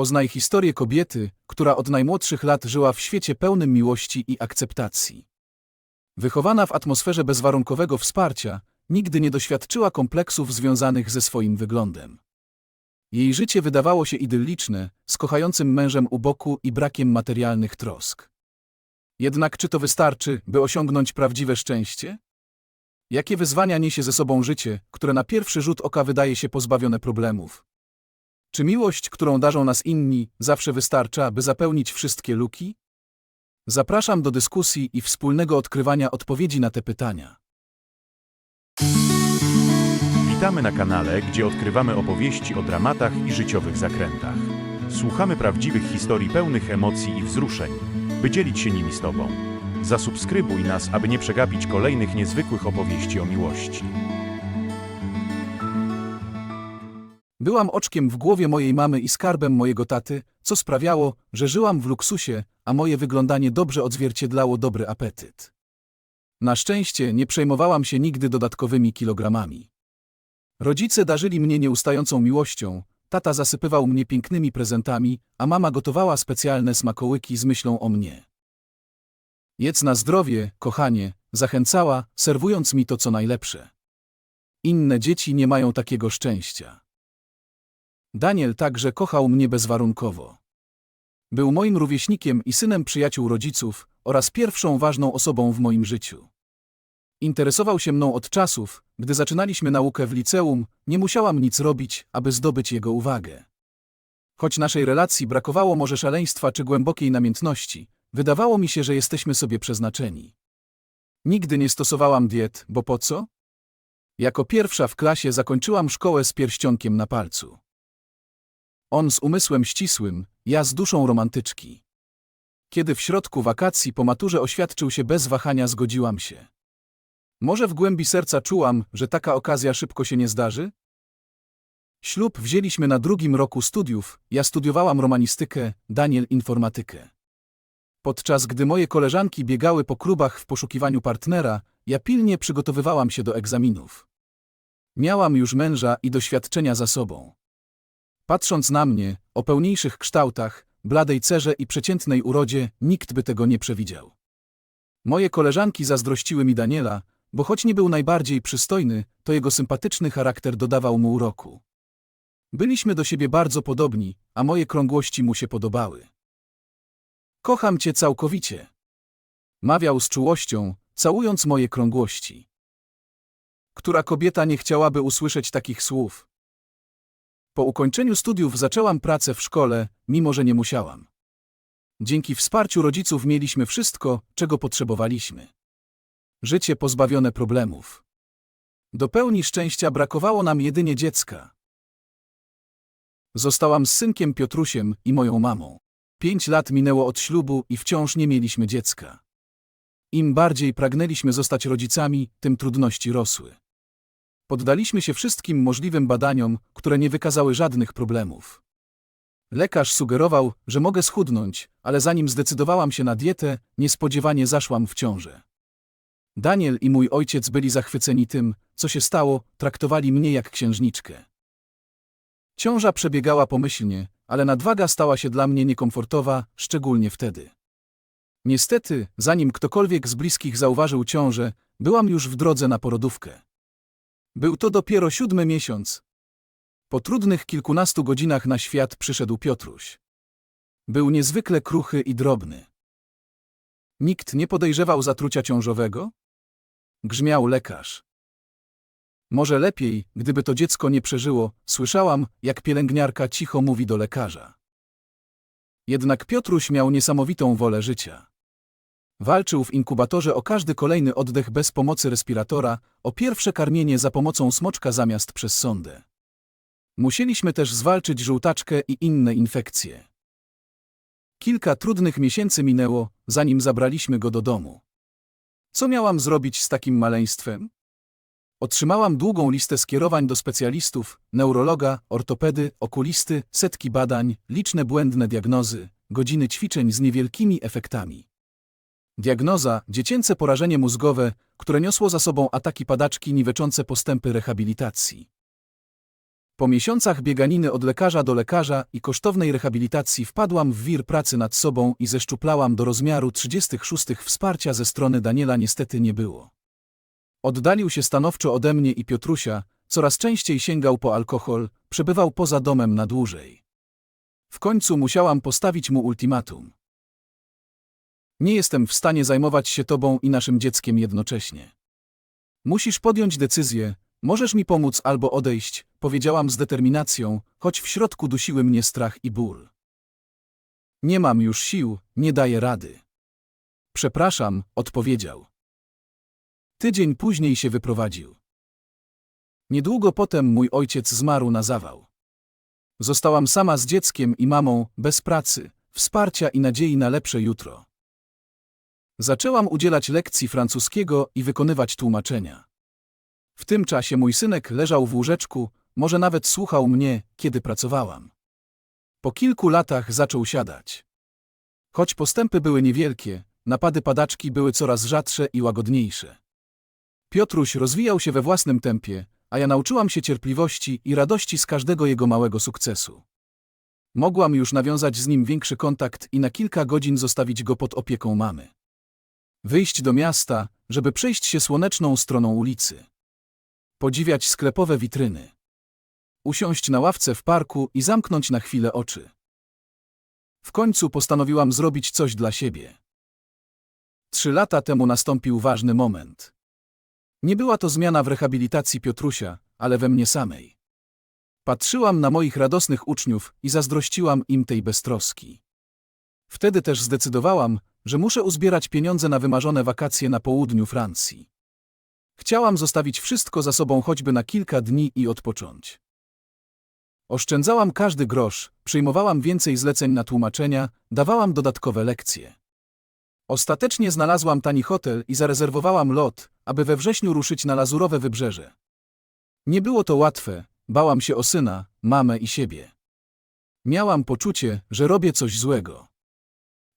Poznaj historię kobiety, która od najmłodszych lat żyła w świecie pełnym miłości i akceptacji. Wychowana w atmosferze bezwarunkowego wsparcia, nigdy nie doświadczyła kompleksów związanych ze swoim wyglądem. Jej życie wydawało się idylliczne, z kochającym mężem u boku i brakiem materialnych trosk. Jednak czy to wystarczy, by osiągnąć prawdziwe szczęście? Jakie wyzwania niesie ze sobą życie, które na pierwszy rzut oka wydaje się pozbawione problemów? Czy miłość, którą darzą nas inni, zawsze wystarcza, by zapełnić wszystkie luki? Zapraszam do dyskusji i wspólnego odkrywania odpowiedzi na te pytania. Witamy na kanale, gdzie odkrywamy opowieści o dramatach i życiowych zakrętach. Słuchamy prawdziwych historii pełnych emocji i wzruszeń, by dzielić się nimi z Tobą. Zasubskrybuj nas, aby nie przegapić kolejnych niezwykłych opowieści o miłości. Byłam oczkiem w głowie mojej mamy i skarbem mojego taty, co sprawiało, że żyłam w luksusie, a moje wyglądanie dobrze odzwierciedlało dobry apetyt. Na szczęście nie przejmowałam się nigdy dodatkowymi kilogramami. Rodzice darzyli mnie nieustającą miłością, tata zasypywał mnie pięknymi prezentami, a mama gotowała specjalne smakołyki z myślą o mnie. Jedz na zdrowie, kochanie, zachęcała, serwując mi to co najlepsze. Inne dzieci nie mają takiego szczęścia. Daniel także kochał mnie bezwarunkowo. Był moim rówieśnikiem i synem przyjaciół rodziców oraz pierwszą ważną osobą w moim życiu. Interesował się mną od czasów, gdy zaczynaliśmy naukę w liceum, nie musiałam nic robić, aby zdobyć jego uwagę. Choć naszej relacji brakowało może szaleństwa czy głębokiej namiętności, wydawało mi się, że jesteśmy sobie przeznaczeni. Nigdy nie stosowałam diet, bo po co? Jako pierwsza w klasie zakończyłam szkołę z pierścionkiem na palcu. On z umysłem ścisłym, ja z duszą romantyczki. Kiedy w środku wakacji po maturze oświadczył się bez wahania, zgodziłam się. Może w głębi serca czułam, że taka okazja szybko się nie zdarzy? Ślub wzięliśmy na drugim roku studiów, ja studiowałam romanistykę, Daniel informatykę. Podczas gdy moje koleżanki biegały po klubach w poszukiwaniu partnera, ja pilnie przygotowywałam się do egzaminów. Miałam już męża i doświadczenia za sobą. Patrząc na mnie, o pełniejszych kształtach, bladej cerze i przeciętnej urodzie, nikt by tego nie przewidział. Moje koleżanki zazdrościły mi Daniela, bo choć nie był najbardziej przystojny, to jego sympatyczny charakter dodawał mu uroku. Byliśmy do siebie bardzo podobni, a moje krągłości mu się podobały. Kocham cię całkowicie. Mawiał z czułością, całując moje krągłości. Która kobieta nie chciałaby usłyszeć takich słów? Po ukończeniu studiów zaczęłam pracę w szkole, mimo że nie musiałam. Dzięki wsparciu rodziców mieliśmy wszystko, czego potrzebowaliśmy. Życie pozbawione problemów. Do pełni szczęścia brakowało nam jedynie dziecka. Zostałam z synkiem Piotrusiem i moją mamą. Pięć lat minęło od ślubu i wciąż nie mieliśmy dziecka. Im bardziej pragnęliśmy zostać rodzicami, tym trudności rosły. Poddaliśmy się wszystkim możliwym badaniom, które nie wykazały żadnych problemów. Lekarz sugerował, że mogę schudnąć, ale zanim zdecydowałam się na dietę, niespodziewanie zaszłam w ciążę. Daniel i mój ojciec byli zachwyceni tym, co się stało, traktowali mnie jak księżniczkę. Ciąża przebiegała pomyślnie, ale nadwaga stała się dla mnie niekomfortowa, szczególnie wtedy. Niestety, zanim ktokolwiek z bliskich zauważył ciążę, byłam już w drodze na porodówkę. Był to dopiero siódmy miesiąc. Po trudnych kilkunastu godzinach na świat przyszedł Piotruś. Był niezwykle kruchy i drobny. Nikt nie podejrzewał zatrucia ciążowego? Grzmiał lekarz. Może lepiej, gdyby to dziecko nie przeżyło, słyszałam, jak pielęgniarka cicho mówi do lekarza. Jednak Piotruś miał niesamowitą wolę życia. Walczył w inkubatorze o każdy kolejny oddech bez pomocy respiratora, o pierwsze karmienie za pomocą smoczka zamiast przez sondę. Musieliśmy też zwalczyć żółtaczkę i inne infekcje. Kilka trudnych miesięcy minęło, zanim zabraliśmy go do domu. Co miałam zrobić z takim maleństwem? Otrzymałam długą listę skierowań do specjalistów, neurologa, ortopedy, okulisty, setki badań, liczne błędne diagnozy, godziny ćwiczeń z niewielkimi efektami. Diagnoza dziecięce porażenie mózgowe, które niosło za sobą ataki padaczki niweczące postępy rehabilitacji. Po miesiącach bieganiny od lekarza do lekarza i kosztownej rehabilitacji wpadłam w wir pracy nad sobą i zeszczuplałam do rozmiaru 36. Wsparcia ze strony Daniela niestety nie było. Oddalił się stanowczo ode mnie i Piotrusia, coraz częściej sięgał po alkohol, przebywał poza domem na dłużej. W końcu musiałam postawić mu ultimatum. Nie jestem w stanie zajmować się tobą i naszym dzieckiem jednocześnie. Musisz podjąć decyzję, możesz mi pomóc albo odejść, powiedziałam z determinacją, choć w środku dusiły mnie strach i ból. Nie mam już sił, nie daję rady. Przepraszam, odpowiedział. Tydzień później się wyprowadził. Niedługo potem mój ojciec zmarł na zawał. Zostałam sama z dzieckiem i mamą, bez pracy, wsparcia i nadziei na lepsze jutro. Zaczęłam udzielać lekcji francuskiego i wykonywać tłumaczenia. W tym czasie mój synek leżał w łóżeczku, może nawet słuchał mnie, kiedy pracowałam. Po kilku latach zaczął siadać. Choć postępy były niewielkie, napady padaczki były coraz rzadsze i łagodniejsze. Piotruś rozwijał się we własnym tempie, a ja nauczyłam się cierpliwości i radości z każdego jego małego sukcesu. Mogłam już nawiązać z nim większy kontakt i na kilka godzin zostawić go pod opieką mamy. Wyjść do miasta, żeby przejść się słoneczną stroną ulicy. Podziwiać sklepowe witryny. Usiąść na ławce w parku i zamknąć na chwilę oczy. W końcu postanowiłam zrobić coś dla siebie. Trzy lata temu nastąpił ważny moment. Nie była to zmiana w rehabilitacji Piotrusia, ale we mnie samej. Patrzyłam na moich radosnych uczniów i zazdrościłam im tej beztroski. Wtedy też zdecydowałam, że muszę uzbierać pieniądze na wymarzone wakacje na południu Francji. Chciałam zostawić wszystko za sobą choćby na kilka dni i odpocząć. Oszczędzałam każdy grosz, przyjmowałam więcej zleceń na tłumaczenia, dawałam dodatkowe lekcje. Ostatecznie znalazłam tani hotel i zarezerwowałam lot, aby we wrześniu ruszyć na lazurowe wybrzeże. Nie było to łatwe, bałam się o syna, mamę i siebie. Miałam poczucie, że robię coś złego.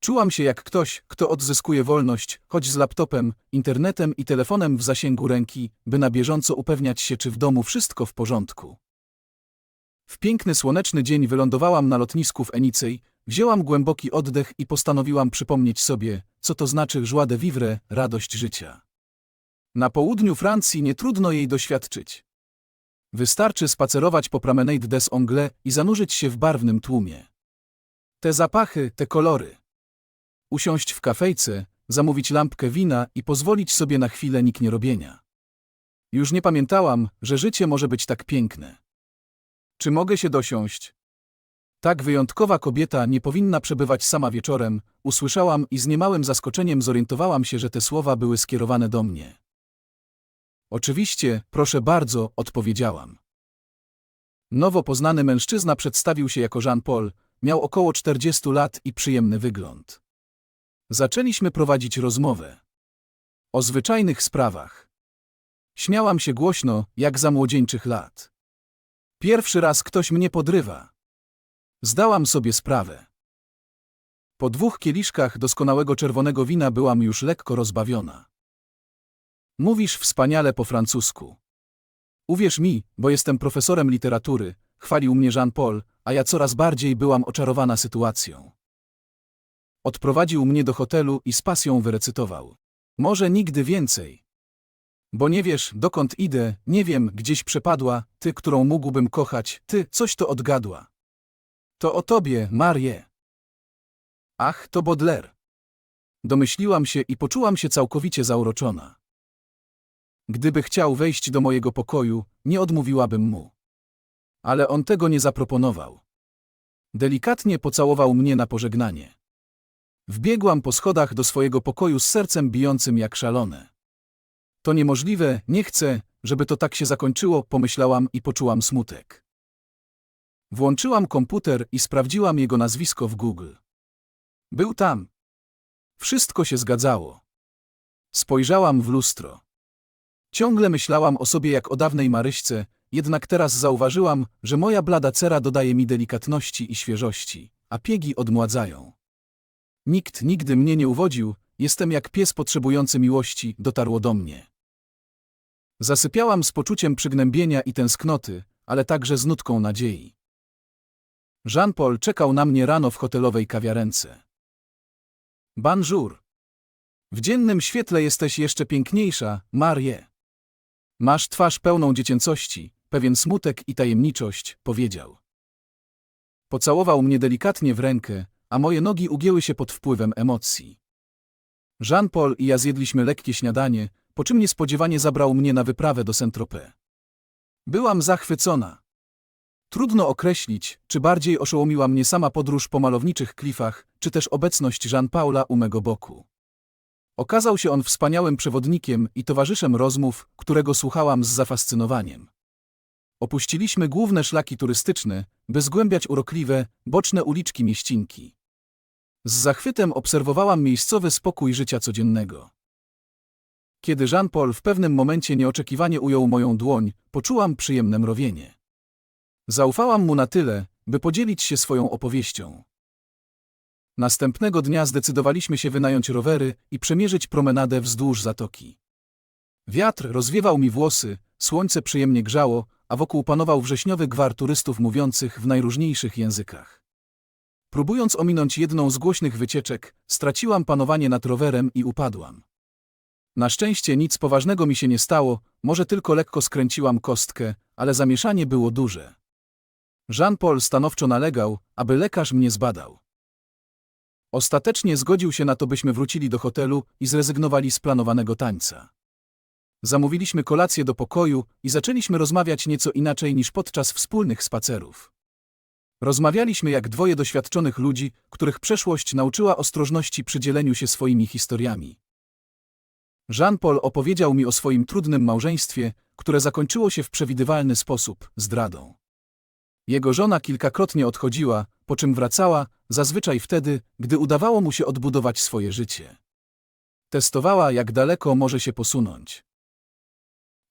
Czułam się jak ktoś, kto odzyskuje wolność, choć z laptopem, internetem i telefonem w zasięgu ręki, by na bieżąco upewniać się, czy w domu wszystko w porządku. W piękny słoneczny dzień wylądowałam na lotnisku w Enicej, wzięłam głęboki oddech i postanowiłam przypomnieć sobie, co to znaczy joie de vivre, radość życia. Na południu Francji nie trudno jej doświadczyć. Wystarczy spacerować po Promenade des Anglais i zanurzyć się w barwnym tłumie. Te zapachy, te kolory. Usiąść w kafejce, zamówić lampkę wina i pozwolić sobie na chwilę nikt nie robienia. Już nie pamiętałam, że życie może być tak piękne. Czy mogę się dosiąść? Tak wyjątkowa kobieta nie powinna przebywać sama wieczorem, usłyszałam i z niemałym zaskoczeniem zorientowałam się, że te słowa były skierowane do mnie. Oczywiście, proszę bardzo, odpowiedziałam. Nowo poznany mężczyzna przedstawił się jako Jean-Paul, miał około 40 lat i przyjemny wygląd. Zaczęliśmy prowadzić rozmowę. O zwyczajnych sprawach. Śmiałam się głośno, jak za młodzieńczych lat. Pierwszy raz ktoś mnie podrywa. Zdałam sobie sprawę. Po dwóch kieliszkach doskonałego czerwonego wina byłam już lekko rozbawiona. Mówisz wspaniale po francusku. Uwierz mi, bo jestem profesorem literatury, chwalił mnie Jean-Paul, a ja coraz bardziej byłam oczarowana sytuacją. Odprowadził mnie do hotelu i z pasją wyrecytował. Może nigdy więcej. Bo nie wiesz, dokąd idę, nie wiem, gdzieś przepadła, ty, którą mógłbym kochać, ty, coś to odgadła. To o tobie, Marie. Ach, to Baudelaire. Domyśliłam się i poczułam się całkowicie zauroczona. Gdyby chciał wejść do mojego pokoju, nie odmówiłabym mu. Ale on tego nie zaproponował. Delikatnie pocałował mnie na pożegnanie. Wbiegłam po schodach do swojego pokoju z sercem bijącym jak szalone. To niemożliwe, nie chcę, żeby to tak się zakończyło, pomyślałam i poczułam smutek. Włączyłam komputer i sprawdziłam jego nazwisko w Google. Był tam. Wszystko się zgadzało. Spojrzałam w lustro. Ciągle myślałam o sobie jak o dawnej Maryśce, jednak teraz zauważyłam, że moja blada cera dodaje mi delikatności i świeżości, a piegi odmładzają. Nikt nigdy mnie nie uwodził, jestem jak pies potrzebujący miłości, dotarło do mnie. Zasypiałam z poczuciem przygnębienia i tęsknoty, ale także z nutką nadziei. Jean-Paul czekał na mnie rano w hotelowej kawiarence. Bonjour. W dziennym świetle jesteś jeszcze piękniejsza, Marie. Masz twarz pełną dziecięcości, pewien smutek i tajemniczość, powiedział. Pocałował mnie delikatnie w rękę, a moje nogi ugięły się pod wpływem emocji. Jean-Paul i ja zjedliśmy lekkie śniadanie, po czym niespodziewanie zabrał mnie na wyprawę do Saint-Tropez. Byłam zachwycona. Trudno określić, czy bardziej oszołomiła mnie sama podróż po malowniczych klifach, czy też obecność Jean-Paula u mego boku. Okazał się on wspaniałym przewodnikiem i towarzyszem rozmów, którego słuchałam z zafascynowaniem. Opuściliśmy główne szlaki turystyczne, by zgłębiać urokliwe, boczne uliczki mieścinki. Z zachwytem obserwowałam miejscowy spokój życia codziennego. Kiedy Jean-Paul w pewnym momencie nieoczekiwanie ujął moją dłoń, poczułam przyjemne mrowienie. Zaufałam mu na tyle, by podzielić się swoją opowieścią. Następnego dnia zdecydowaliśmy się wynająć rowery i przemierzyć promenadę wzdłuż zatoki. Wiatr rozwiewał mi włosy, słońce przyjemnie grzało, a wokół panował wrześniowy gwar turystów mówiących w najróżniejszych językach. Próbując ominąć jedną z głośnych wycieczek, straciłam panowanie nad rowerem i upadłam. Na szczęście nic poważnego mi się nie stało, może tylko lekko skręciłam kostkę, ale zamieszanie było duże. Jean-Paul stanowczo nalegał, aby lekarz mnie zbadał. Ostatecznie zgodził się na to, byśmy wrócili do hotelu i zrezygnowali z planowanego tańca. Zamówiliśmy kolację do pokoju i zaczęliśmy rozmawiać nieco inaczej niż podczas wspólnych spacerów. Rozmawialiśmy jak dwoje doświadczonych ludzi, których przeszłość nauczyła ostrożności przy dzieleniu się swoimi historiami. Jean-Paul opowiedział mi o swoim trudnym małżeństwie, które zakończyło się w przewidywalny sposób zdradą. Jego żona kilkakrotnie odchodziła, po czym wracała, zazwyczaj wtedy, gdy udawało mu się odbudować swoje życie. Testowała, jak daleko może się posunąć.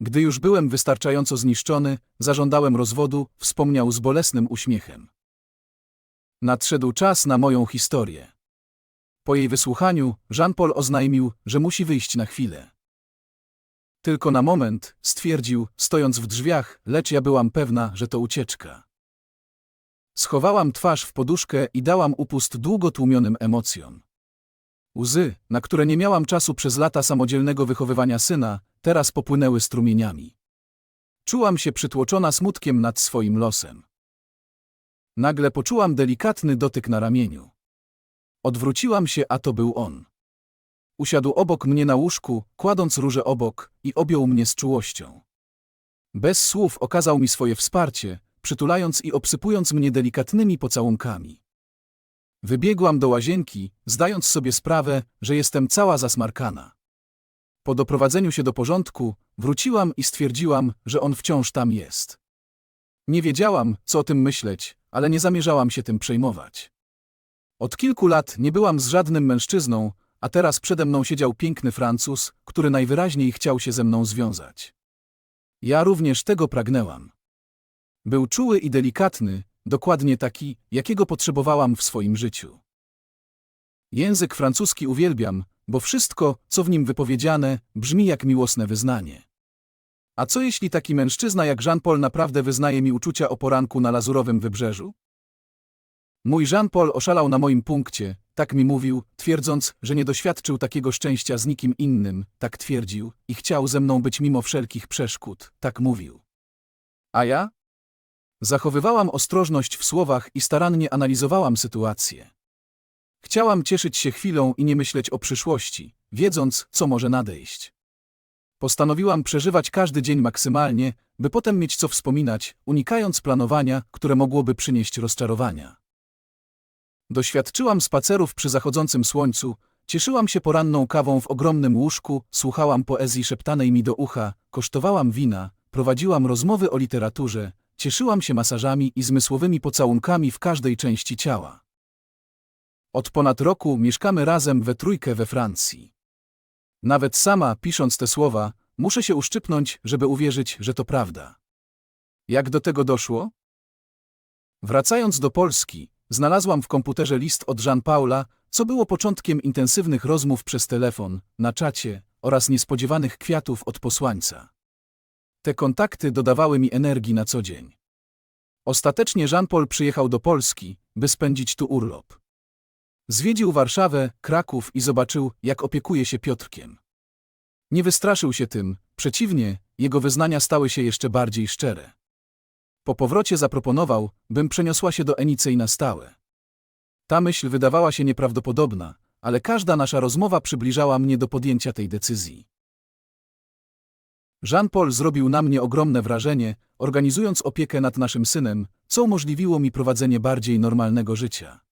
Gdy już byłem wystarczająco zniszczony, zażądałem rozwodu, wspomniał z bolesnym uśmiechem. Nadszedł czas na moją historię. Po jej wysłuchaniu, Jean-Paul oznajmił, że musi wyjść na chwilę. Tylko na moment, stwierdził, stojąc w drzwiach, lecz ja byłam pewna, że to ucieczka. Schowałam twarz w poduszkę i dałam upust długo tłumionym emocjom. Łzy, na które nie miałam czasu przez lata samodzielnego wychowywania syna, teraz popłynęły strumieniami. Czułam się przytłoczona smutkiem nad swoim losem. Nagle poczułam delikatny dotyk na ramieniu. Odwróciłam się, a to był on. Usiadł obok mnie na łóżku, kładąc róże obok i objął mnie z czułością. Bez słów okazał mi swoje wsparcie, przytulając i obsypując mnie delikatnymi pocałunkami. Wybiegłam do łazienki, zdając sobie sprawę, że jestem cała zasmarkana. Po doprowadzeniu się do porządku, wróciłam i stwierdziłam, że on wciąż tam jest. Nie wiedziałam, co o tym myśleć, ale nie zamierzałam się tym przejmować. Od kilku lat nie byłam z żadnym mężczyzną, a teraz przede mną siedział piękny Francuz, który najwyraźniej chciał się ze mną związać. Ja również tego pragnęłam. Był czuły i delikatny, dokładnie taki, jakiego potrzebowałam w swoim życiu. Język francuski uwielbiam, bo wszystko, co w nim wypowiedziane, brzmi jak miłosne wyznanie. A co jeśli taki mężczyzna jak Jean-Paul naprawdę wyznaje mi uczucia o poranku na lazurowym wybrzeżu? Mój Jean-Paul oszalał na moim punkcie, tak mi mówił, twierdząc, że nie doświadczył takiego szczęścia z nikim innym, tak twierdził, i chciał ze mną być mimo wszelkich przeszkód, tak mówił. A ja? Zachowywałam ostrożność w słowach i starannie analizowałam sytuację. Chciałam cieszyć się chwilą i nie myśleć o przyszłości, wiedząc, co może nadejść. Postanowiłam przeżywać każdy dzień maksymalnie, by potem mieć co wspominać, unikając planowania, które mogłoby przynieść rozczarowania. Doświadczyłam spacerów przy zachodzącym słońcu, cieszyłam się poranną kawą w ogromnym łóżku, słuchałam poezji szeptanej mi do ucha, kosztowałam wina, prowadziłam rozmowy o literaturze, cieszyłam się masażami i zmysłowymi pocałunkami w każdej części ciała. Od ponad roku mieszkamy razem we trójkę we Francji. Nawet sama, pisząc te słowa, muszę się uszczypnąć, żeby uwierzyć, że to prawda. Jak do tego doszło? Wracając do Polski, znalazłam w komputerze list od Jean-Paula, co było początkiem intensywnych rozmów przez telefon, na czacie oraz niespodziewanych kwiatów od posłańca. Te kontakty dodawały mi energii na co dzień. Ostatecznie Jean-Paul przyjechał do Polski, by spędzić tu urlop. Zwiedził Warszawę, Kraków i zobaczył, jak opiekuje się Piotrkiem. Nie wystraszył się tym, przeciwnie, jego wyznania stały się jeszcze bardziej szczere. Po powrocie zaproponował, bym przeniosła się do Enicej na stałe. Ta myśl wydawała się nieprawdopodobna, ale każda nasza rozmowa przybliżała mnie do podjęcia tej decyzji. Jean-Paul zrobił na mnie ogromne wrażenie, organizując opiekę nad naszym synem, co umożliwiło mi prowadzenie bardziej normalnego życia.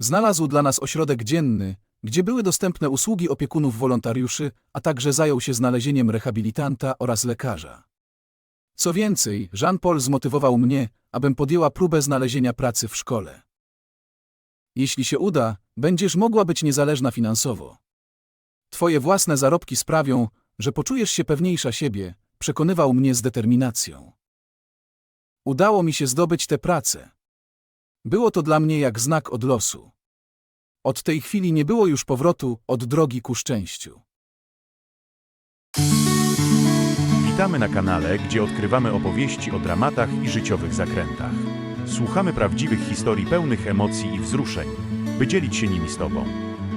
Znalazł dla nas ośrodek dzienny, gdzie były dostępne usługi opiekunów wolontariuszy, a także zajął się znalezieniem rehabilitanta oraz lekarza. Co więcej, Jean-Paul zmotywował mnie, abym podjęła próbę znalezienia pracy w szkole. Jeśli się uda, będziesz mogła być niezależna finansowo. Twoje własne zarobki sprawią, że poczujesz się pewniejsza siebie, przekonywał mnie z determinacją. Udało mi się zdobyć tę pracę. Było to dla mnie jak znak od losu. Od tej chwili nie było już powrotu od drogi ku szczęściu. Witamy na kanale, gdzie odkrywamy opowieści o dramatach i życiowych zakrętach. Słuchamy prawdziwych historii pełnych emocji i wzruszeń, by dzielić się nimi z Tobą.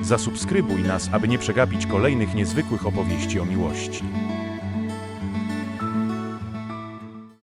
Zasubskrybuj nas, aby nie przegapić kolejnych niezwykłych opowieści o miłości.